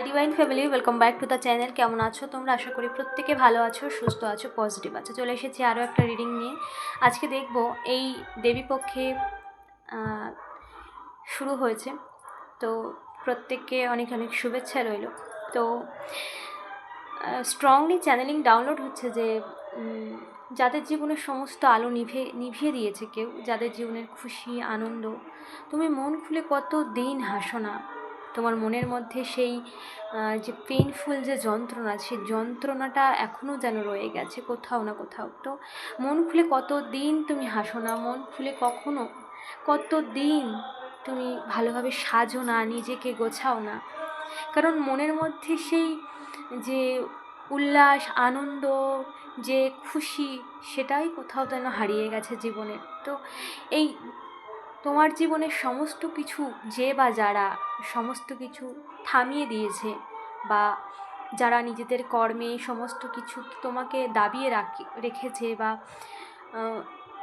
Divine family welcome back to the channel কেমন আছো তোমরা? আশা করি প্রত্যেকে ভালো আছো, সুস্থ আছো পজিটিভ আছো। চলে এসেছি আরও একটা রিডিং নিয়ে। আজকে দেখব এই দেবীপক্ষে শুরু হয়েছে। তো প্রত্যেককে অনেক অনেক শুভেচ্ছা রইল। তো স্ট্রংলি চ্যানেলিং ডাউনলোড হচ্ছে যে যাদের জীবনের সমস্ত আলো নিভে, নিভিয়ে দিয়েছে কেউ, যাদের জীবনের খুশি, আনন্দ, তুমি মন খুলে কত দিন হাসো না। তোমার মনের মধ্যে সেই যে পেইনফুল যে যন্ত্রণা, সেই যন্ত্রণাটা এখনও যেন রয়ে গেছে কোথাও না কোথাও। তো মন খুলে কত দিন তুমি হাসো না? মন খুলে কখনো কত দিন তুমি ভালোভাবে সাজো না, নিজেকে গোছাও না? কারণ মনের মধ্যে সেই যে উল্লাস, আনন্দ, যে খুশি, সেটাই কোথাও যেন হারিয়ে গেছে জীবনের। তো এই তোমার জীবনের সমস্ত কিছু যে বা যারা সমস্ত কিছু থামিয়ে দিয়েছে বা যারা নিজেদের কর্মে সমস্ত কিছু তোমাকে দাবিয়ে রাখি, রেখেছে বা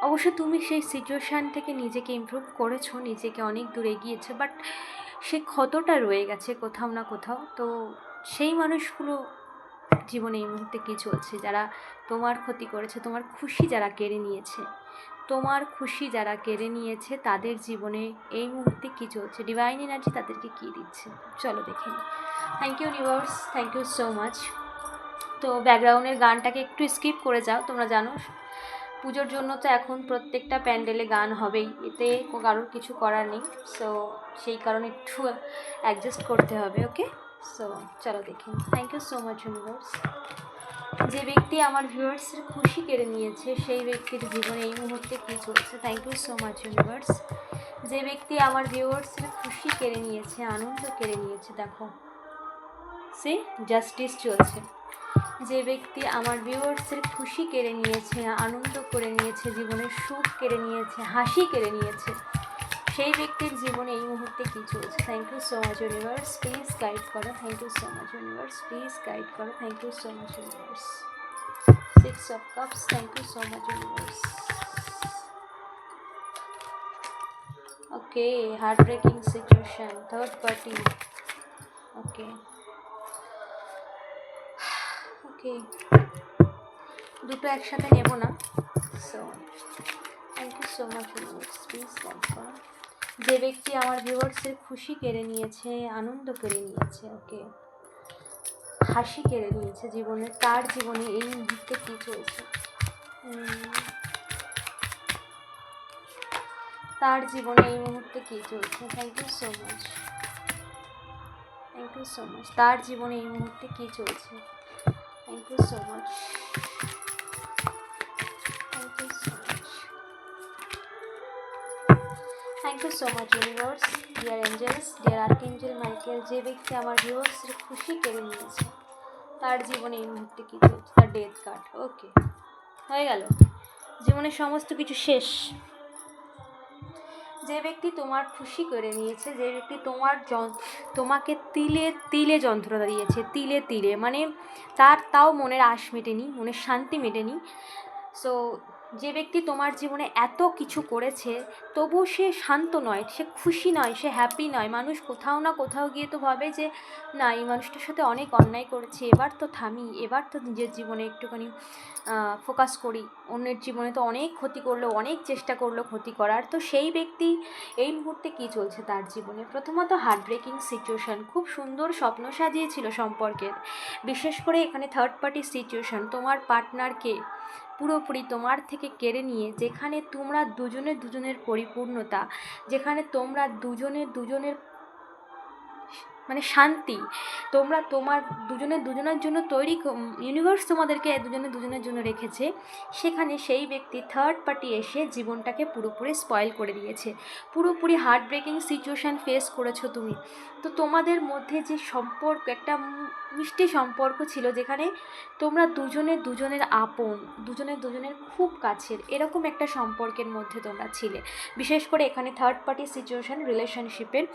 অবশ্য তুমি সেই সিচুয়েশান থেকে নিজেকে ইমপ্রুভ করেছ, নিজেকে অনেক দূর এগিয়েছো বাট সে ক্ষতটা রয়ে গেছে কোথাও না কোথাও। তো সেই মানুষগুলো জীবনে এই মুহূর্তে কী চলছে? যারা তোমার ক্ষতি করেছে, তোমার খুশি যারা কেড়ে নিয়েছে তোমার খুশি যারা কেড়ে নিয়েছে, তাদের জীবনে এই মুহূর্তে কী চলছে? ডিভাইন এনার্জি তাদেরকে কী দিচ্ছে? চলো দেখে নিই thank you universe thank you so much তো ব্যাকগ্রাউন্ডের গানটাকে একটু স্কিপ করে যাও, তোমরা জানো। পুজোর জন্য তো এখন প্রত্যেকটা প্যান্ডেলে গান হবেই, এতে কারোর কিছু করার নেই। সো সেই কারণে একটু অ্যাডজাস্ট করতে হবে ওকে সো চলো দেখি thank you so much universe যে ব্যক্তি আমার ভিউয়ার্সের খুশি কেড়ে নিয়েছে, সেই ব্যক্তির জীবনে এই মুহূর্তে কী চলছে? Thank you so much universe যে ব্যক্তি আমার ভিউয়ার্সের খুশি কেড়ে নিয়েছে, আনন্দ কেড়ে নিয়েছে, দেখো। সে জাস্টিস চলছে। যে ব্যক্তি আমার ভিউয়ার্সের খুশি কেড়ে নিয়েছে, আনন্দ করে নিয়েছে, জীবনের সুখ কেড়ে নিয়েছে, হাসি কেড়ে নিয়েছে সেই ব্যক্তির জীবনে এই মুহূর্তে কী চলছে? Thank you so much universe please guide করো। Thank you so much universe please guide করো। Thank you so much universe six of cups thank you so much universe okay heartbreaking situation third party okay okay দুটো একসাথে নেব না। So thank you so much universe please guide করো। যে ব্যক্তি আমার ভিউয়ার্সের খুশি কেড়ে নিয়েছে, আনন্দ কেড়ে নিয়েছে, ওকে, হাসি কেড়ে নিয়েছে জীবনে, তার জীবনে এই মুহূর্তে কী চলছে? তার জীবনে এই মুহূর্তে কী চলছে? Thank you so much thank you so much তার জীবনে এই মুহূর্তে কী চলছে? Thank you so much thank you so much universe dear angels dear archangel Michael যে ব্যক্তি আমার ভিউয়ার্সের খুশি কেড়ে নিয়েছে, তার জীবনে এই মুহূর্তে কী চলছে তার ডেথ কার্ড ওকে হয়ে গেল। জীবনের সমস্ত কিছু শেষ। যে ব্যক্তি তোমার খুশি করে নিয়েছে, যে ব্যক্তি তোমার যন- তোমাকে তিলে তিলে যন্ত্রণা দিয়েছে, তিলে তিলে মানে তার তাও মনের আশ মেটেনি, মনের শান্তি মেটেনি। সো যে ব্যক্তি তোমার জীবনে এত কিছু করেছে, তবু সে শান্ত নয়, সে খুশি নয়, সে হ্যাপি নয়। মানুষ কোথাও না কোথাও গিয়ে তো ভাবে যে, না, এই মানুষটার সাথে অনেক অন্যায় করেছে, এবার তো থামি, এবার তো নিজের জীবনে একটুখানি ফোকাস করি। অন্যের জীবনে তো অনেক ক্ষতি করল, অনেক চেষ্টা করল ক্ষতি করার। তো সেই ব্যক্তি এই মুহূর্তে কী চলছে তার জীবনে? প্রথমত হার্ট ব্রেকিং সিচুয়েশান খুব সুন্দর স্বপ্ন সাজিয়েছিল সম্পর্কের। বিশেষ করে এখানে থার্ড পার্টি সিচুয়েশান তোমার পার্টনারকে পুরোপুরি তোমার থেকে কেড়ে নিয়ে যেখানে তোমরা দুজনের দুজনের পরিপূর্ণতা যেখানে তোমরা দুজনের দুজনের মানে শান্তি। তোমরা তোমার দুজনের দুজনের জন্য তৈরি ইউনিভার্স তোমাদেরকে দুজনে দুজনের জন্য রেখেছে। সেখানে সেই ব্যক্তি থার্ড পার্টি এসে জীবনটাকে পুরোপুরি স্পয়েল করে দিয়েছে। পুরোপুরি হার্ট ব্রেকিং সিচুয়েশান ফেস করেছ তুমি। তো তোমাদের মধ্যে যে সম্পর্ক, একটা মিষ্টি সম্পর্ক ছিল যেখানে তোমরা দুজনে দুজনের আপন দুজনে দুজনের খুব কাছের, এরকম একটা সম্পর্কের মধ্যে তোমরা ছিলে। বিশেষ করে এখানে থার্ড পার্টি সিচুয়েশান রিলেশনশিপের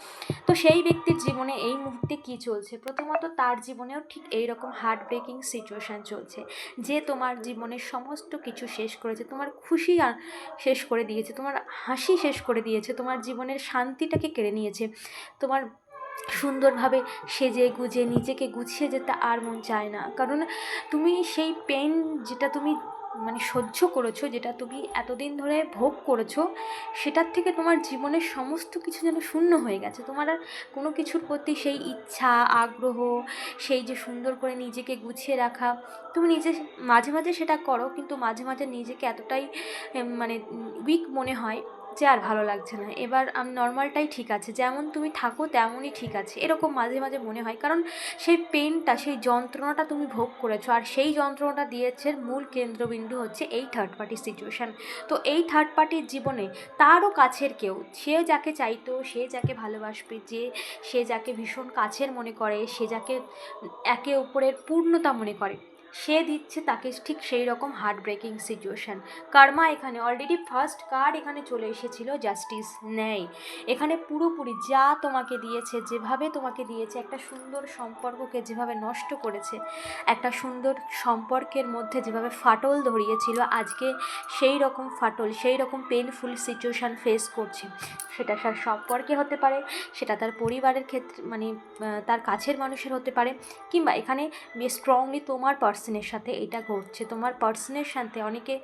তো সেই ব্যক্তির জীবনে এই মুহূর্তে কী চলছে? প্রথমত তার জীবনেও ঠিক এই রকম হার্ট ব্রেকিং সিচুয়েশান চলছে, যে তোমার জীবনের সমস্ত কিছু শেষ করেছে, তোমার খুশি শেষ করে দিয়েছে, তোমার হাসি শেষ করে দিয়েছে, তোমার জীবনের শান্তিটাকে কেড়ে নিয়েছে, তোমার সুন্দরভাবে সেজে গুজে নিজেকে গুছিয়ে যেতে আর মন চায় না। কারণ তুমি সেই পেন যেটা তুমি মানে সহ্য করেছ, যেটা তুমি এতদিন ধরে ভোগ করেছ, সেটার থেকে তোমার জীবনের সমস্ত কিছু যেন শূন্য হয়ে গেছে। তোমার আর কোনো কিছুর প্রতি সেই ইচ্ছা, আগ্রহ, সেই যে সুন্দর করে নিজেকে গুছিয়ে রাখা, তুমি নিজে মাঝে মাঝে সেটা করো, কিন্তু মাঝে মাঝে নিজেকে এতটাই মানে উইক মনে হয় যে আর ভালো লাগছে না। এবার আমি নর্মালটাই ঠিক আছে। যেমন তুমি থাকো, তেমনই ঠিক আছে। এরকম মাঝে মাঝে মনে হয়। কারণ সেই পেনটা সেই যন্ত্রণাটা তুমি ভোগ করেছ। আর সেই যন্ত্রণাটা দিয়েছে মূল কেন্দ্রবিন্দু হচ্ছে এই থার্ড পার্টির সিচুয়েশান তো এই থার্ড পার্টির জীবনে তারও কাছের কেউ, সে যাকে চাইতো, সে যাকে ভালোবাসবে, যে, সে যাকে ভীষণ কাছের মনে করে, সে যাকে একে অপরের পূর্ণতা মনে করে সে দিচ্ছে তাকে ঠিক সেই রকম হার্ট ব্রেকিং সিচুয়েশান কার্মা এখানে অলরেডি ফার্স্ট কার্ড এখানে চলে এসেছিল জাস্টিস নেই এখানে পুরোপুরি যা তোমাকে দিয়েছে, যেভাবে তোমাকে দিয়েছে, একটা সুন্দর সম্পর্ককে যেভাবে নষ্ট করেছে, একটা সুন্দর সম্পর্কের মধ্যে যেভাবে ফাটল ধরিয়েছিল, আজকে সেই রকম ফাটল, সেই রকম পেনফুল সিচুয়েশান ফেস করছে। সেটা তার সম্পর্কে হতে পারে, সেটা তার পরিবারের ক্ষেত্রে মানে তার কাছের মানুষের হতে পারে, কিংবা এখানে স্ট্রংলি তোমার পার্সনের সাথে এটা ঘটছে। তোমার পার্সনের সাথে অনেকে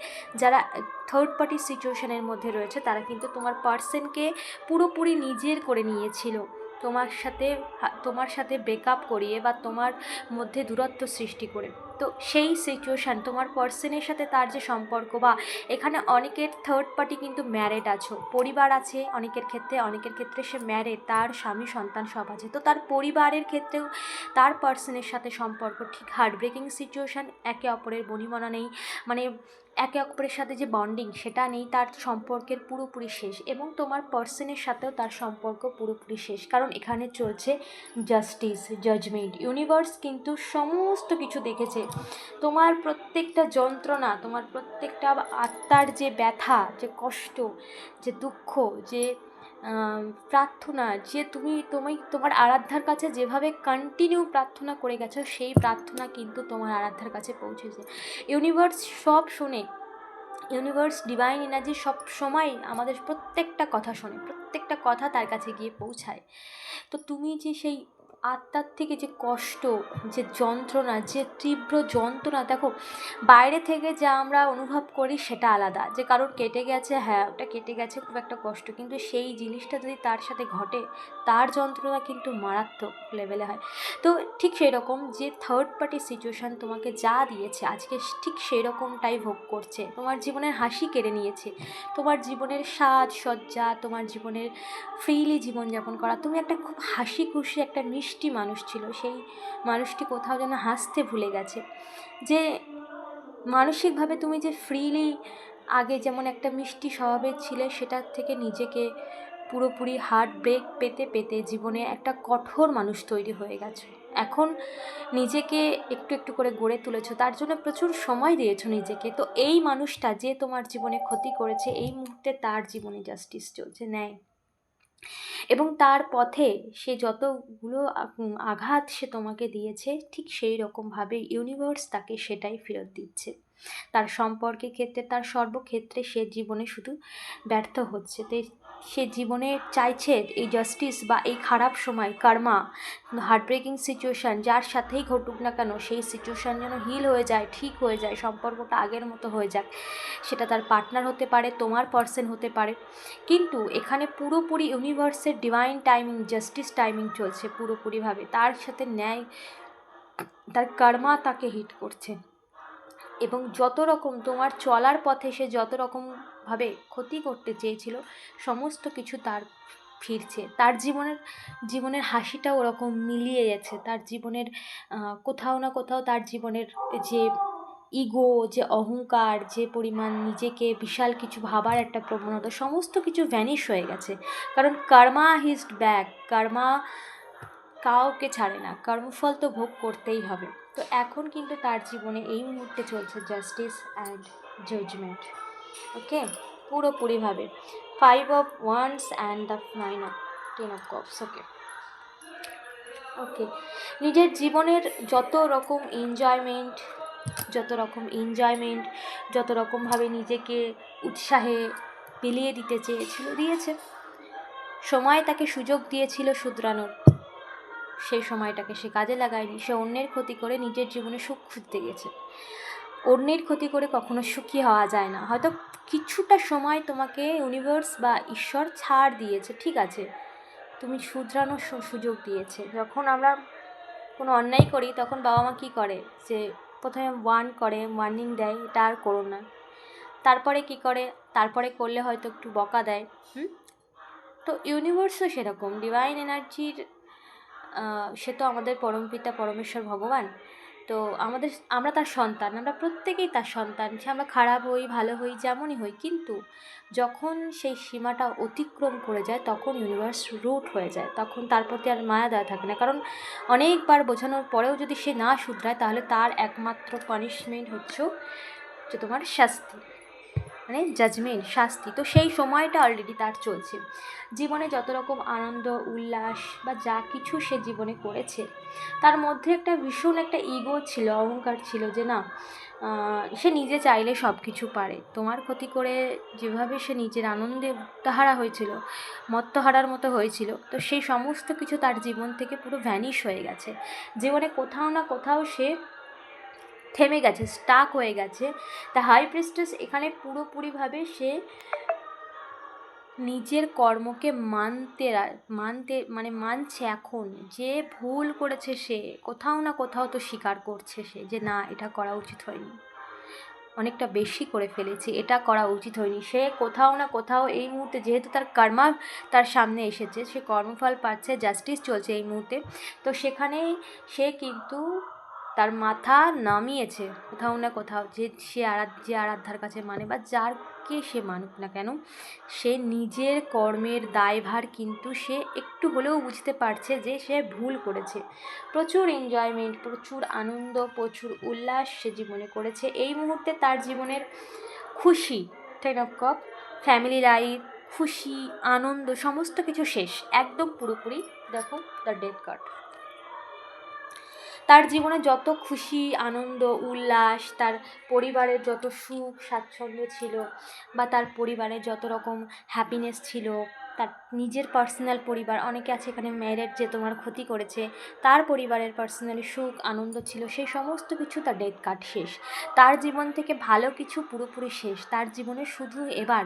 যারা থার্ড পার্টি সিচুয়েশনের মধ্যে রয়েছে, তারা কিন্তু তোমার পার্সনকে পুরোপুরি নিজের করে নিয়েছিল। তোমার সাথে তোমার সাথে ব্রেকআপ করিয়ে বা তোমার মধ্যে দূরত্ব সৃষ্টি করে। তো সেই সিচুয়েশান তোমার পার্সনের সাথে তার যে সম্পর্ক বা এখানে অনেকের থার্ড পার্টি কিন্তু ম্যারেড আছো। পরিবার আছে অনেকের ক্ষেত্রে অনেকের ক্ষেত্রে সে ম্যারেড তার স্বামী, সন্তান সব আছে। তো তার পরিবারের ক্ষেত্রেও তার পার্সনের সাথে সম্পর্ক ঠিক হার্ট ব্রেকিং সিচুয়েশান একে অপরের বনিমনা নেই। মানে একে অপরের সাথে যে বন্ডিং সেটা নেই, তার সম্পর্কের পুরোপুরি শেষ এবং তোমার পার্সনের সাথেও তার সম্পর্ক পুরোপুরি শেষ। কারণ এখানে চলছে জাস্টিস জাজমেন্ট ইউনিভার্স কিন্তু সমস্ত কিছু দেখেছে। তোমার প্রত্যেকটা যন্ত্রণা, তোমার প্রত্যেকটা আত্মার যে ব্যথা, যে কষ্ট, যে দুঃখ, যে প্রার্থনা যে তুমি তুমি তোমার আরাধ্যার কাছে যেভাবে কন্টিনিউ প্রার্থনা করে গেছো, সেই প্রার্থনা কিন্তু তোমার আরাধ্যার কাছে পৌঁছেছে। ইউনিভার্স সব শোনে ইউনিভার্স ডিভাইন এনার্জি সব সময় আমাদের প্রত্যেকটা কথা শোনে, প্রত্যেকটা কথা তার কাছে গিয়ে পৌঁছায়। তো তুমি যে সেই আত্মার থেকে যে কষ্ট, যে যন্ত্রণা, যে তীব্র যন্ত্রণা, দেখো, বাইরে থেকে যা আমরা অনুভব করি সেটা আলাদা। যে কারোর কেটে গেছে হ্যাঁ ওটা কেটে গেছে, খুব একটা কষ্ট। কিন্তু সেই জিনিসটা যদি তার সাথে ঘটে, তার যন্ত্রণা কিন্তু মারাত্মক লেভেলে হয়। তো ঠিক সেই রকম যে থার্ড পার্টি সিচুয়েশান তোমাকে যা দিয়েছে, আজকে ঠিক সেই রকমটাই ভোগ করছে। তোমার জীবনের হাসি কেড়ে নিয়েছে। তোমার জীবনের সাজ সজ্জা তোমার জীবনের ফ্রিলি জীবনযাপন করা। তুমি একটা খুব হাসি খুশি একটা মিষ্টি মানুষ ছিল, সেই মানুষটি কোথাও যেন হাসতে ভুলে গেছে। যে মানসিকভাবে তুমি যে ফ্রিলি আগে যেমন একটা মিষ্টি স্বভাবের ছিলে, সেটার থেকে নিজেকে পুরোপুরি হার্ট ব্রেক পেতে পেতে জীবনে একটা কঠোর মানুষ তৈরি হয়ে গেছে। এখন নিজেকে একটু একটু করে গড়ে তুলেছো, তার জন্য প্রচুর সময় দিয়েছ নিজেকে। তো এই মানুষটা যে তোমার জীবনে ক্ষতি করেছে, এই মুহূর্তে তার জীবনে জাস্টিস চলছে, ন্যায়। এবং তার পথে সে যতগুলো আঘাত সে তোমাকে দিয়েছে, ঠিক সেই রকমভাবে ইউনিভার্স তাকে সেটাই ফেরত দিচ্ছে। তার সম্পর্কের ক্ষেত্রে, তার সর্বক্ষেত্রে সে জীবনে শুধু ব্যর্থ হচ্ছে। সে জীবনে চাইছে এই জাস্টিস বা এই খারাপ সময় কর্মা হার্ট ব্রেকিং সিচুয়েশান যার সাথেই ঘটুক না কেন, সেই সিচুয়েশান যেন হিল হয়ে যায়, ঠিক হয়ে যায়, সম্পর্কটা আগের মতো হয়ে যাক। সেটা তার পার্টনার হতে পারে, তোমার পার্সন হতে পারে। কিন্তু এখানে পুরোপুরি ইউনিভার্সের ডিভাইন টাইমিং জাস্টিস টাইমিং চলছে পুরোপুরিভাবে। তার সাথে ন্যায়, তার কর্মা তাকে হিট করছে। এবং যত রকম তোমার চলার পথে সে যত রকমভাবে ক্ষতি করতে চেয়েছিল, সমস্ত কিছু তার ফিরছে। তার জীবনের জীবনের হাসিটা ওরকম মিলিয়ে গেছে। তার জীবনের কোথাও না কোথাও তার জীবনের যে ইগো যে অহংকার, যে পরিমাণ নিজেকে বিশাল কিছু ভাবার একটা প্রবণতা, সমস্ত কিছু ভ্যানিশ হয়ে গেছে। কারণ কর্মা হিস্ট ব্যাক কর্মা কাউকে ছাড়ে না, কর্মফল তো ভোগ করতেই হবে। তো এখন কিন্তু তার জীবনে এই মুহূর্তে চলছে জাস্টিস অ্যান্ড জাজমেন্ট ওকে পুরোপুরিভাবে। Five of wands and the nine of ten of cups okay okay নিজের জীবনের যত রকম এনজয়মেন্ট যত রকম এনজয়মেন্ট যত রকমভাবে নিজেকে উৎসাহে বিলিয়ে দিতে চেয়েছিল, দিয়েছে। সময় তাকে সুযোগ দিয়েছিল শুধরানোর। সেই সময়টাকে সে কাজে লাগায়নি। সে অন্যের ক্ষতি করে নিজের জীবনে সুখ খুঁজতে গেছে। অন্যের ক্ষতি করে কখনো সুখী হওয়া যায় না। হয়তো কিছুটা সময় তোমাকে ইউনিভার্স বা ঈশ্বর ছাড় দিয়েছে, ঠিক আছে? তুমি শুধরানোর সুযোগ দিয়েছে। যখন আমরা কোনো অন্যায় করি, তখন বাবা মা কী করে? যে প্রথমে ওয়ার্ন করে ওয়ার্নিং দেয়, এটা আর করো না। তারপরে কি করে? তারপরে করলে হয়তো একটু বকা দেয়। হুম? তো ইউনিভার্সও সেরকম। ডিভাইন এনার্জির সে তো আমাদের পরমপিতা পরমেশ্বর, ভগবান। তো আমাদের, আমরা তার সন্তান, আমরা প্রত্যেকেই তার সন্তান। সে আমরা খারাপ হই, ভালো হই, যেমনই হই। কিন্তু যখন সেই সীমাটা অতিক্রম করে যায়, তখন ইউনিভার্স রুট হয়ে যায়। তখন তার প্রতি আর মায়া দেওয়া থাকে না। কারণ অনেকবার বোঝানোর পরেও যদি সে না শুধরায়, তাহলে তার একমাত্র পানিশমেন্ট হচ্ছে যে তোমার শাস্তি। মানে জাজমেন্ট শাস্তি। তো সেই সময়টা অলরেডি তার চলছে। জীবনে যত রকম আনন্দ, উল্লাস বা যা কিছু সে জীবনে করেছে, তার মধ্যে একটা ভীষণ একটা ইগো ছিল, অহংকার ছিল যে না সে নিজে চাইলে সব কিছু পারে। তোমার ক্ষতি করে যেভাবে সে নিজের আনন্দে তাহারা হয়েছিল, মত্তহারার মতো হয়েছিল, তো সেই সমস্ত কিছু তার জীবন থেকে পুরো ভ্যানিশ হয়ে গেছে। জীবনে কোথাও না কোথাও সে থেমে গেছে স্টাক হয়ে গেছে। তা হাই প্রেস্টেস এখানে পুরোপুরিভাবে সে নিজের কর্মকে মানতে মানতে মানে মানছে এখন। যে ভুল করেছে সে, কোথাও না কোথাও তো স্বীকার করছে সে যে না, এটা করা উচিত হয়নি। অনেকটা বেশি করে ফেলেছি, এটা করা উচিত হয়নি। সে কোথাও না কোথাও এই মুহূর্তে যেহেতু তার কর্মা তার সামনে এসেছে, সে কর্মফল পাচ্ছে জাস্টিস চলছে এই মুহূর্তে। তো সেখানে সে কিন্তু তার মাথা নামিয়েছে কোথাও না কোথাও। যে সে আরাধ, যে আরাধ্যার কাছে মানে বা যারকে সে মানুক না কেন, সে নিজের কর্মের দায়ভার কিন্তু সে একটু হলেও বুঝতে পারছে যে সে ভুল করেছে। প্রচুর এনজয়মেন্ট প্রচুর আনন্দ, প্রচুর উল্লাস সে জীবনে করেছে। এই মুহূর্তে তার জীবনের খুশি ten of cup family life খুশি, আনন্দ, সমস্ত কিছু শেষ। একদম পুরোপুরি দেখো দ্য ডেথ কার্ড তার জীবনে যত খুশি, আনন্দ, উল্লাস, তার পরিবারের যত সুখ, স্বাচ্ছন্দ্য ছিল বা তার পরিবারে যত রকম হ্যাপিনেস ছিল তার নিজের পার্সোনাল পরিবার, অনেকে আছে এখানে ম্যারেড যে তোমার ক্ষতি করেছে, তার পরিবারের পার্সোনালি সুখ, আনন্দ ছিল, সেই সমস্ত কিছু তার ডেথ কার্ড শেষ। তার জীবন থেকে ভালো কিছু পুরোপুরি শেষ। তার জীবনে শুধু এবার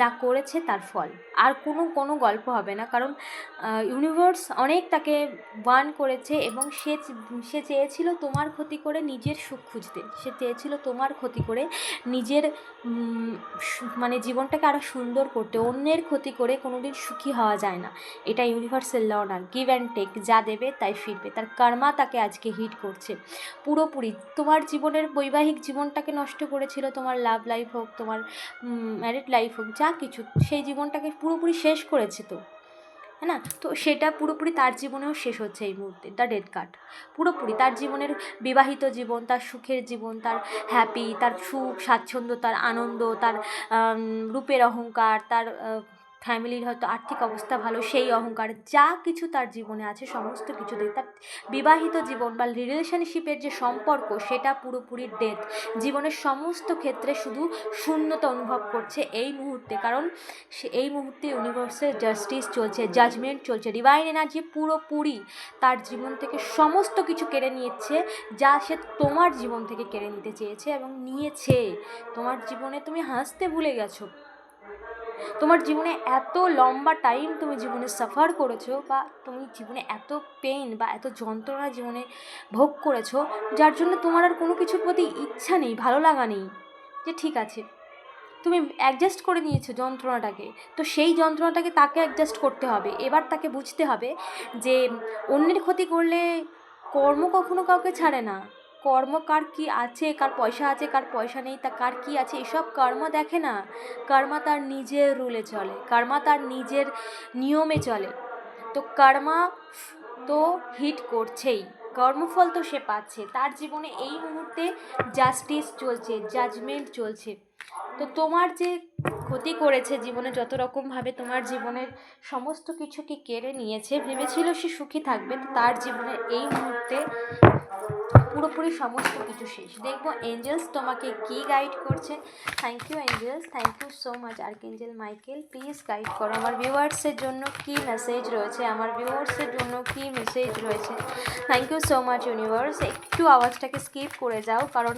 যা করেছে তার ফল। আর কোনো কোনো গল্প হবে না, কারণ ইউনিভার্স অনেক তাকে ওয়ান করেছে এবং সে সে চেয়েছিল তোমার ক্ষতি করে নিজের সুখ খুঁজতে। সে চেয়েছিল তোমার ক্ষতি করে নিজের মানে জীবনটাকে আরও সুন্দর করতে, অন্যের ক্ষতি করে কোনোদিন সুখী হওয়া যায় না। এটা ইউনিভার্সাল ল না। গিভ অ্যান্ড টেক যা দেবে তাই ফিরবে। তার কর্মা তাকে আজকে হিট করছে। পুরোপুরি তোমার জীবনের বৈবাহিক জীবনটাকে নষ্ট করেছিল, তোমার লাভ লাইফ হোক, তোমার ম্যারিড লাইফ হোক, যা কিছু, সেই জীবনটাকে পুরোপুরি শেষ করেছে তো। হ্যাঁ না? তো সেটা পুরোপুরি তার জীবনেও শেষ হচ্ছে এই মুহূর্তে দ্য ডেড কার্ড পুরোপুরি তার জীবনের বিবাহিত জীবন, তার সুখের জীবন, তার হ্যাপি তার সুখ, স্বাচ্ছন্দ্য, তার আনন্দ, তার রূপের অহংকার, তার ফ্যামিলির হয়তো আর্থিক অবস্থা ভালো, সেই অহংকার, যা কিছু তার জীবনে আছে, সমস্ত কিছু দিয়ে তার বিবাহিত জীবন বা রিলেশনশিপের যে সম্পর্ক, সেটা পুরোপুরি ডেথ জীবনের সমস্ত ক্ষেত্রে শুধু শূন্যতা অনুভব করছে এই মুহূর্তে, কারণ এই মুহূর্তে ইউনিভার্সের জাস্টিস চলছে জাজমেন্ট চলছে ডিভাইন এনার্জি পুরোপুরি তার জীবন থেকে সমস্ত কিছু কেড়ে নিয়েছে, যা সে তোমার জীবন থেকে কেড়ে নিতে চেয়েছে এবং নিয়েছে। তোমার জীবনে তুমি হাসতে ভুলে গেছো। তোমার জীবনে এত লম্বা টাইম তুমি জীবনে সাফার করেছ বা তুমি জীবনে এত পেইন বা এত যন্ত্রণা জীবনে ভোগ করেছ, যার জন্য তোমার আর কোনো কিছুর প্রতি ইচ্ছা নেই, ভালো লাগা নেই, যে ঠিক আছে, তুমি অ্যাডজাস্ট করে নিয়েছো যন্ত্রণাটাকে, তো সেই যন্ত্রণাটাকে তাকে অ্যাডজাস্ট করতে হবে। এবার তাকে বুঝতে হবে যে অন্যের ক্ষতি করলে কর্ম কখনো কাউকে ছাড়ে না। কর্ম কার কি আছে, কার পয়সা আছে, কার পয়সা নেই, তা কার কি আছে, এসব কর্ম দেখে না, কর্মা তার নিজের রুলে চলে, কর্মা তার নিজের নিয়মে চলে। তো কর্মা তো হিট করছেই, কর্মফল তো সে পাচ্ছে, তার জীবনে এই মুহূর্তে জাস্টিস চলছে জাজমেন্ট চলছে। তো তোমার যে ক্ষতি করেছে জীবনে যত রকমভাবে তোমার জীবনের সমস্ত কিছুকে কেড়ে নিয়েছে, ভেবেছিল সে সুখী থাকবে, তো তার জীবনে এই মুহূর্তে পুরোপুরি সমস্ত কিছু শেষ। দেখব এঞ্জেলস তোমাকে কি গাইড করছে। Thank you angels thank you so much archangel Michael please guide করো। আমার ভিউয়ার্সের জন্য কি মেসেজ রয়েছে? আমার ভিউয়ার্সের জন্য কি মেসেজ রয়েছে? Thank you so much universe একটু আওয়াজটাকে স্কিপ করে যাও, কারণ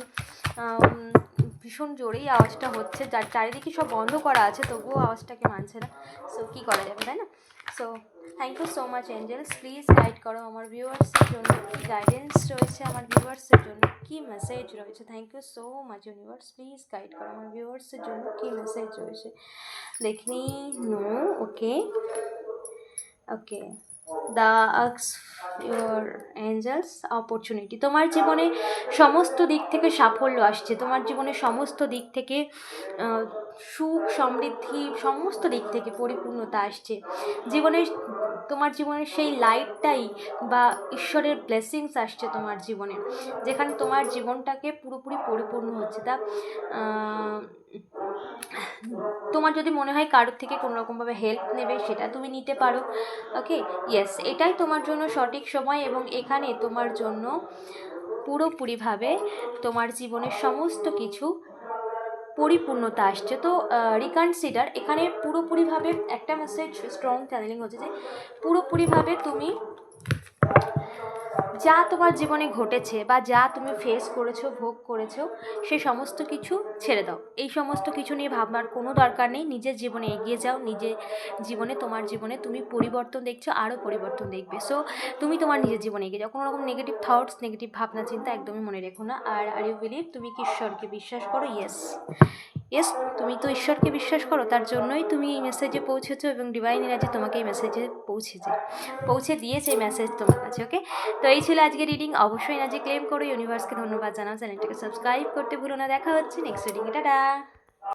ভীষণ জোরেই আওয়াজটা হচ্ছে। যার চারিদিকে সব বন্ধ করা আছে, তবুও আওয়াজটাকে মানছে না। সো কী করা যাবে, তাই না? So thank you so much angels please guide করো আমার ভিউয়ার্সের জন্য কী গাইডেন্স রয়েছে আমার ভিউয়ার্সের জন্য কী মেসেজ রয়েছে thank you so much universe please guide করো আমার ভিউয়ার্সের জন্য কী মেসেজ রয়েছে দেখনি no okay okay the আক্স your angels opportunity তোমার জীবনে সমস্ত দিক থেকে সাফল্য আসছে তোমার জীবনে সমস্ত দিক থেকে সুখ, সমৃদ্ধি, সমস্ত দিক থেকে পরিপূর্ণতা আসছে। জীবনে তোমার জীবনের সেই লাইটটাই বা ঈশ্বরের ব্লেসিংস আসছে তোমার জীবনে, যেখানে তোমার জীবনটাকে পুরোপুরি পরিপূর্ণ হচ্ছে। তা তোমার যদি মনে হয় কারোর থেকে কোনো রকমভাবে হেল্প নেবে, সেটা তুমি নিতে পারো। ওকে ইয়েস এটাই তোমার জন্য সঠিক সময় এবং এখানে তোমার জন্য পুরোপুরিভাবে তোমার জীবনের সমস্ত কিছু পরিপূর্ণতা আসছে। তো রিকনসিডার এখানে পুরোপুরিভাবে একটা মেসেজ স্ট্রং চ্যানেলিং হচ্ছে যে পুরোপুরিভাবে তুমি যা তোমার জীবনে ঘটেছে বা যা তুমি ফেস করেছ, ভোগ করেছ, সে সমস্ত কিছু ছেড়ে দাও। এই সমস্ত কিছু নিয়ে ভাবনার কোনো দরকার নেই। নিজের জীবনে এগিয়ে যাও। নিজের জীবনে, তোমার জীবনে তুমি পরিবর্তন দেখছ আরও পরিবর্তন দেখবে। সো তুমি তোমার নিজের জীবনে এগিয়ে যাও। কোনো রকম নেগেটিভ থটস নেগেটিভ ভাবনা, চিন্তা একদমই মনে রেখো না। আর আর ইউ বিলিভ তুমি কি ঈশ্বরকে বিশ্বাস করো? ইয়েস ইয়েস তুমি তো ঈশ্বরকে বিশ্বাস করো, তার জন্যই তুমি এই মেসেজে পৌঁছেছো এবং ডিভাইন এনার্জি তোমাকে এই মেসেজে পৌঁছেছে। পৌঁছে দিয়েছে এই মেসেজ তোমার কাছে ওকে তো এই ছিল আজকে রিডিং অবশ্যই এনার্জি ক্লেম করো ইউনিভার্সকে ধন্যবাদ জানাও চ্যানেলটাকে সাবস্ক্রাইব করতে ভুলো না। দেখা হচ্ছে নেক্সট রিডিং টাটা!